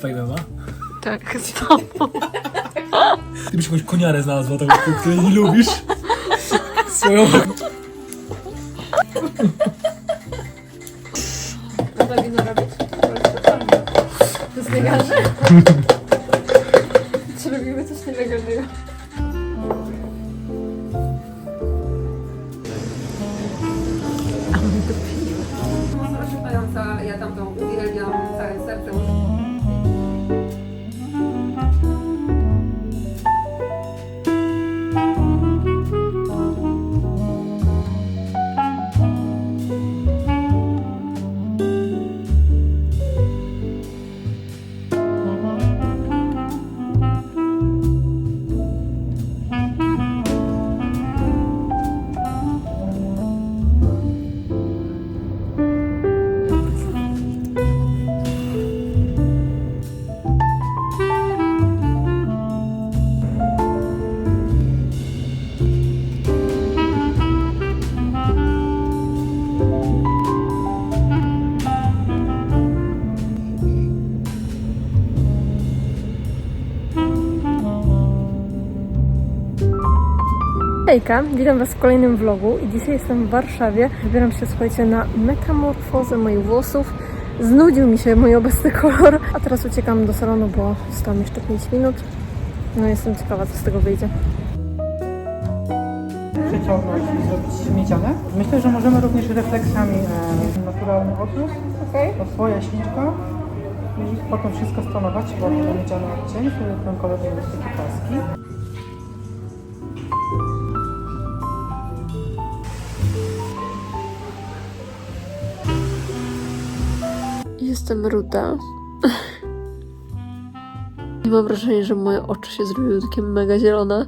Fejmema? Tak, z tobą. Ty byś jakąś koniarę znalazła, taką, której nie lubisz. Swoją... Można wino robić? To jest legalne? Czy robimy coś nielegalnego? Ja tam to Hejka, witam Was w kolejnym vlogu i dzisiaj jestem w Warszawie. Wybieram się, słuchajcie, na metamorfozę moich włosów. Znudził mi się mój obecny kolor, a teraz uciekam do salonu, bo zostało jeszcze 5 minut. No jestem ciekawa, co z tego wyjdzie. przeciągnąć i zrobić miedziane. Myślę, że możemy również refleksjami e, naturalny odbór, Okej. oswoja śnieżka i potem wszystko stonować, bo to miedziany odcień, wtedy ten kolor jest taki płaski. Jestem ruda. I mam wrażenie, że moje oczy się zrobiły takie mega zielone.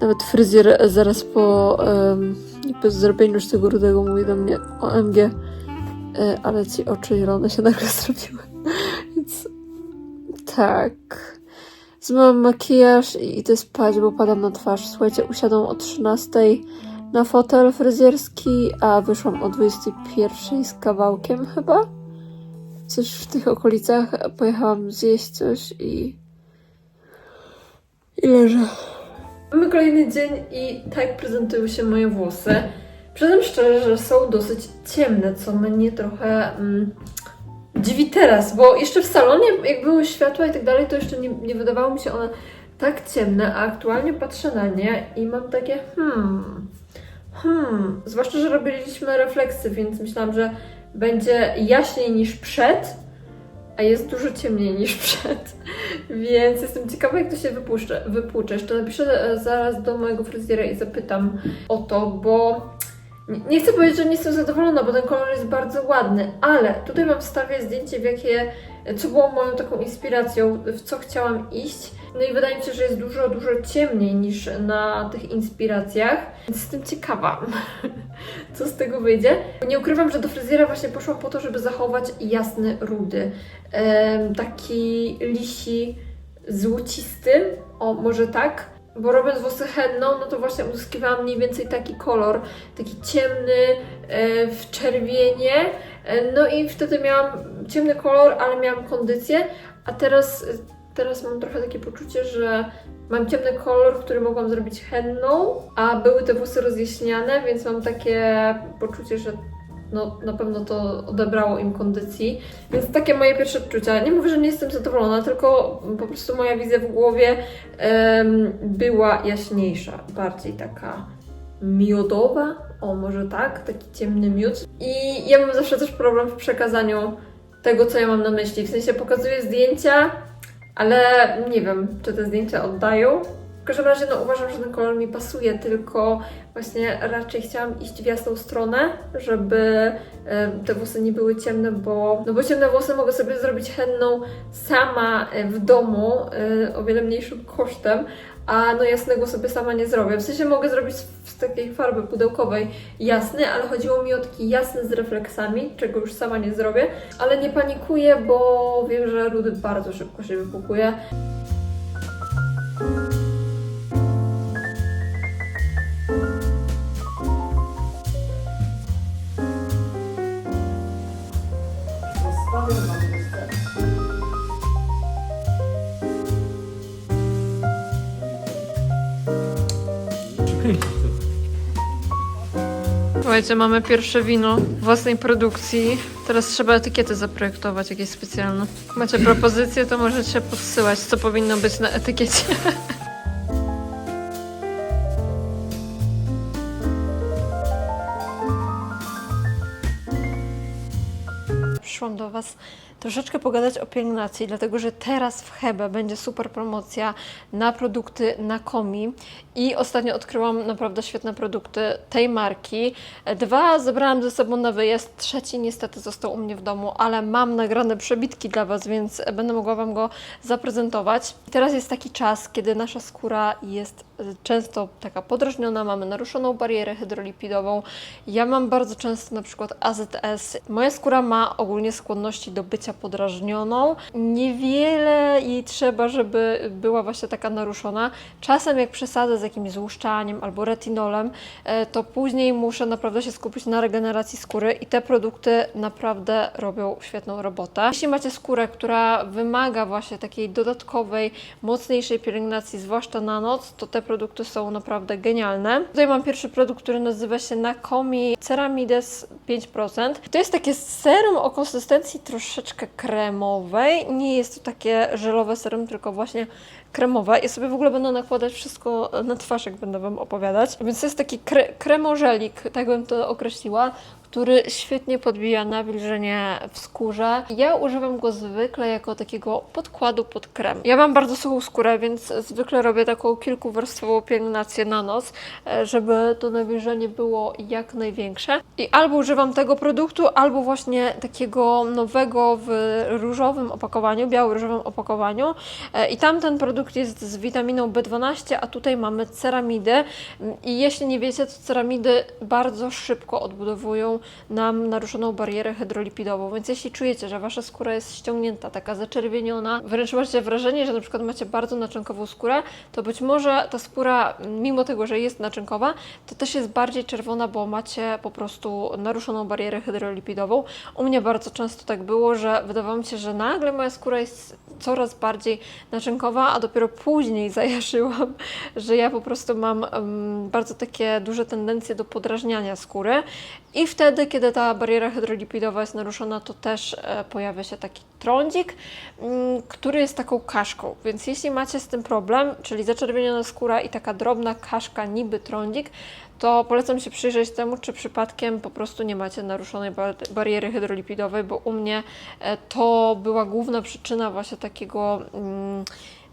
Nawet fryzjer zaraz po em, jakby zrobieniu już tego rudego mówi do mnie OMG, e, ale ci oczy zielone się nagle zrobiły. Więc tak. Zmyłam makijaż i idę spać, bo padam na twarz. Słuchajcie, usiadłam o 13 na fotel fryzjerski, a wyszłam o 21 z kawałkiem chyba coś w tych okolicach. Pojechałam zjeść coś i. i leżę. Mamy kolejny dzień i tak prezentują się moje włosy. Przyznam szczerze, że są dosyć ciemne, co mnie trochę mm, dziwi teraz, bo jeszcze w salonie, jak były światła i tak dalej, to jeszcze nie, nie wydawało mi się one tak ciemne, a aktualnie patrzę na nie i mam takie hmm, hmm, zwłaszcza, że robiliśmy refleksy, więc myślałam, że będzie jaśniej niż przed, a jest dużo ciemniej niż przed. Więc jestem ciekawa, jak to się wypuszczę, wypłucze. Jeszcze napiszę e, zaraz do mojego fryzjera i zapytam o to, bo nie- chcę powiedzieć, że nie jestem zadowolona, bo ten kolor jest bardzo ładny, ale tutaj Wam wstawię zdjęcie, w jakie, co było moją taką inspiracją, w co chciałam iść. No i wydaje mi się, że jest dużo, dużo ciemniej niż na tych inspiracjach, więc jestem ciekawa co z tego wyjdzie. Nie ukrywam, że do fryzjera właśnie poszłam po to, żeby zachować jasny rudy. Taki lisi złocisty, o może tak. Bo robiąc włosy henną, no to właśnie uzyskiwałam mniej więcej taki kolor, taki ciemny, e, w czerwienie. E, no i wtedy miałam ciemny kolor, ale miałam kondycję, a teraz, teraz mam trochę takie poczucie, że Mam ciemny kolor, który mogłam zrobić henną, a były te włosy rozjaśniane, więc mam takie poczucie, że no, na pewno to odebrało im kondycji. Więc takie moje pierwsze odczucia. Nie mówię, że nie jestem zadowolona, tylko po prostu moja wizja w głowie em, była jaśniejsza, bardziej taka miodowa, o może tak, taki ciemny miód. I ja mam zawsze też problem w przekazaniu tego, co ja mam na myśli. W sensie pokazuję zdjęcia, ale nie wiem, czy te zdjęcia oddają. W każdym razie no, uważam, że ten kolor mi pasuje, tylko właśnie raczej chciałam iść w jasną stronę, żeby te włosy nie były ciemne, bo, no bo ciemne włosy mogę sobie zrobić henną sama w domu e, o wiele mniejszym kosztem, a no jasnego sobie sama nie zrobię. W sensie mogę zrobić z takiej farby pudełkowej jasny, ale chodziło mi o taki jasny z refleksami, czego już sama nie zrobię, ale nie panikuję, bo wiem, że rudy bardzo szybko się wypukuje. Słuchajcie, mamy pierwsze wino własnej produkcji. Teraz trzeba etykiety zaprojektować, jakieś specjalne. Macie propozycje, to możecie podsyłać, co powinno być na etykiecie. Przyszłam do Was troszeczkę pogadać o pielęgnacji, dlatego że teraz w Hebe będzie super promocja na produkty na Komi i ostatnio odkryłam naprawdę świetne produkty tej marki. Dwa zebrałam ze sobą na wyjazd, trzeci niestety został u mnie w domu, ale mam nagrane przebitki dla Was, więc będę mogła Wam go zaprezentować. Teraz jest taki czas, kiedy nasza skóra jest często taka podrażniona, mamy naruszoną barierę hydrolipidową. Ja mam bardzo często na przykład AZS. Moja skóra ma ogólnie skłonności do bycia podrażnioną. Niewiele jej trzeba, żeby była właśnie taka naruszona. Czasem jak przesadzę z jakimś złuszczaniem albo retinolem, e, to później muszę naprawdę się skupić na regeneracji skóry i te produkty naprawdę robią świetną robotę. Jeśli macie skórę, która wymaga właśnie takiej dodatkowej, mocniejszej pielęgnacji, zwłaszcza na noc, to te produkty są naprawdę genialne. Tutaj mam pierwszy produkt, który nazywa się Nakomi Ceramides 5%. To jest takie serum o konsystencji troszeczkę kremowej. Nie jest to takie żelowe serum, tylko właśnie kremowe. Ja sobie w ogóle będę nakładać wszystko na twarz, jak będę Wam opowiadać. Więc to jest taki kre kremożelik, tak bym to określiła, który świetnie podbija nawilżenie w skórze. Ja używam go zwykle jako takiego podkładu pod krem. Ja mam bardzo suchą skórę, więc zwykle robię taką kilkuwarstwową pielęgnację na noc, e, żeby to nawilżenie było jak największe. I albo używam tego produktu, albo właśnie takiego nowego w różowym opakowaniu, biało-różowym opakowaniu. E, I tamten produkt jest z witaminą B12, a tutaj mamy ceramidy. I jeśli nie wiecie, to ceramidy bardzo szybko odbudowują nam naruszoną barierę hydrolipidową, więc jeśli czujecie, że Wasza skóra jest ściągnięta, taka zaczerwieniona, wręcz macie wrażenie, że na przykład macie bardzo naczynkową skórę, to być może ta skóra, mimo tego, że jest naczynkowa, to też jest bardziej czerwona, bo macie po prostu naruszoną barierę hydrolipidową. U mnie bardzo często tak było, że wydawało mi się, że nagle moja skóra jest coraz bardziej naczynkowa, a dopiero później zajarzyłam, że ja po prostu mam bardzo takie duże tendencje do podrażniania skóry i wtedy, kiedy ta bariera hydrolipidowa jest naruszona, to też e, pojawia się taki trądzik, mm, który jest taką kaszką. Więc jeśli macie z tym problem, czyli zaczerwieniona skóra i taka drobna kaszka, niby trądzik, to polecam się przyjrzeć temu, czy przypadkiem po prostu nie macie naruszonej ba- bariery hydrolipidowej, bo u mnie e, to była główna przyczyna właśnie takiego mm,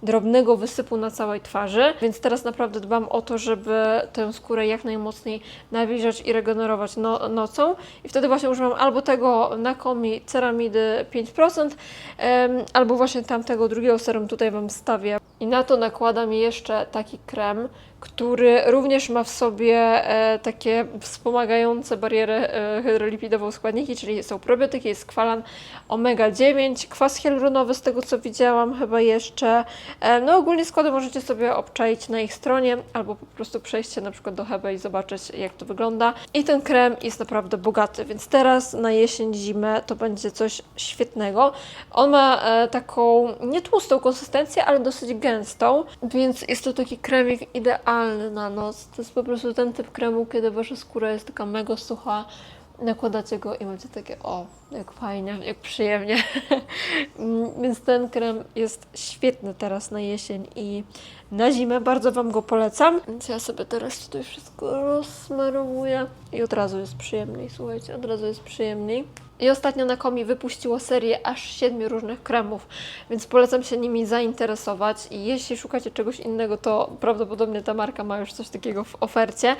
drobnego wysypu na całej twarzy, więc teraz naprawdę dbam o to, żeby tę skórę jak najmocniej nawilżać i regenerować no, nocą. I wtedy właśnie używam albo tego Nakomi Ceramidy 5%, em, albo właśnie tamtego drugiego serum tutaj Wam stawię i na to nakładam jeszcze taki krem, który również ma w sobie e, takie wspomagające barierę e, hydrolipidową składniki, czyli są probiotyki, jest kwalan omega-9, kwas hialuronowy z tego co widziałam chyba jeszcze. E, no ogólnie składy możecie sobie obczaić na ich stronie albo po prostu przejść się na przykład do Hebe i zobaczyć jak to wygląda. I ten krem jest naprawdę bogaty, więc teraz na jesień, zimę to będzie coś świetnego. On ma taką nie tłustą konsystencję, ale dosyć gęstą, więc jest to taki kremik idealny na noc. To jest po prostu ten typ kremu, kiedy wasza skóra jest taka mega sucha, nakładacie go i macie takie o, jak fajnie, jak przyjemnie. Mm, Więc ten krem jest świetny teraz na jesień i na zimę. Bardzo Wam go polecam. Więc ja sobie teraz tutaj wszystko rozsmarowuję i od razu jest przyjemniej, słuchajcie, od razu jest przyjemniej. I ostatnio na Komi wypuściło serię aż siedmiu różnych kremów, więc polecam się nimi zainteresować. I jeśli szukacie czegoś innego, to prawdopodobnie ta marka ma już coś takiego w ofercie.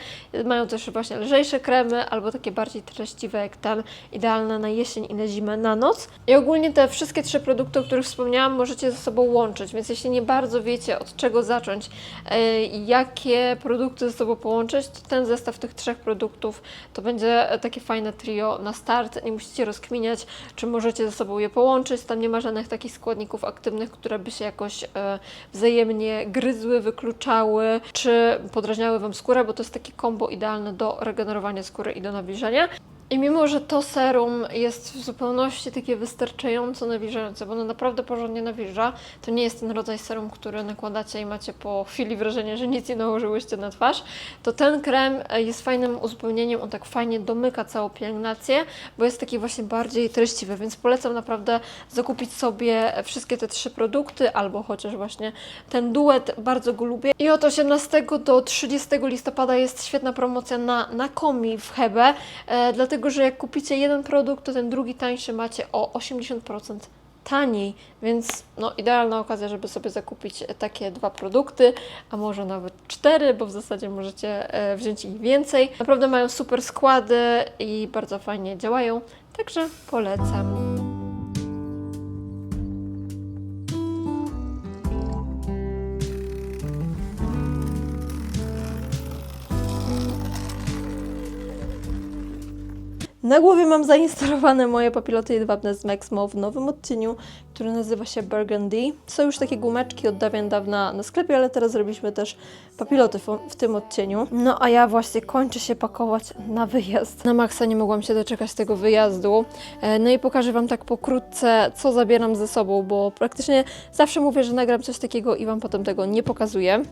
Mają też właśnie lżejsze kremy albo takie bardziej treściwe jak ten, idealne na jesień i na zimę, na noc. I ogólnie te wszystkie trzy produkty, o których wspomniałam, możecie ze sobą łączyć, więc jeśli nie bardzo wiecie od czego zacząć, e, jakie produkty ze sobą połączyć, to ten zestaw tych trzech produktów to będzie takie fajne trio na start. Nie musicie rozkminiać, czy możecie ze sobą je połączyć. Tam nie ma żadnych takich składników aktywnych, które by się jakoś e, wzajemnie gryzły, wykluczały, czy podrażniały Wam skórę, bo to jest takie kombo idealne do regenerowania skóry i do nawilżenia. I mimo, że to serum jest w zupełności takie wystarczająco nawilżające, bo ono naprawdę porządnie nawilża, to nie jest ten rodzaj serum, który nakładacie i macie po chwili wrażenie, że nic nie nałożyłyście na twarz, to ten krem e, jest fajnym uzupełnieniem, on tak fajnie domyka całą pielęgnację, bo jest taki właśnie bardziej treściwy, więc polecam naprawdę zakupić sobie wszystkie te trzy produkty, albo chociaż właśnie ten duet, bardzo go lubię. I od 18 do 30 listopada jest świetna promocja na, na komi w Hebe, e, dlatego że jak kupicie jeden produkt, to ten drugi tańszy macie o 80% taniej, więc no idealna okazja, żeby sobie zakupić takie dwa produkty, a może nawet cztery, bo w zasadzie możecie e, wziąć ich więcej. Naprawdę mają super składy i bardzo fajnie działają, także polecam. Na głowie mam zainstalowane moje papiloty jedwabne z Maxmo w nowym odcieniu, który nazywa się Burgundy. Są już takie gumeczki od dawien dawna na sklepie, ale teraz zrobiliśmy też papiloty w, w tym odcieniu. No a ja właśnie kończę się pakować na wyjazd. Na maksa nie mogłam się doczekać tego wyjazdu. E, No i pokażę Wam tak pokrótce, co zabieram ze sobą, bo praktycznie zawsze mówię, że nagram coś takiego i Wam potem tego nie pokazuję.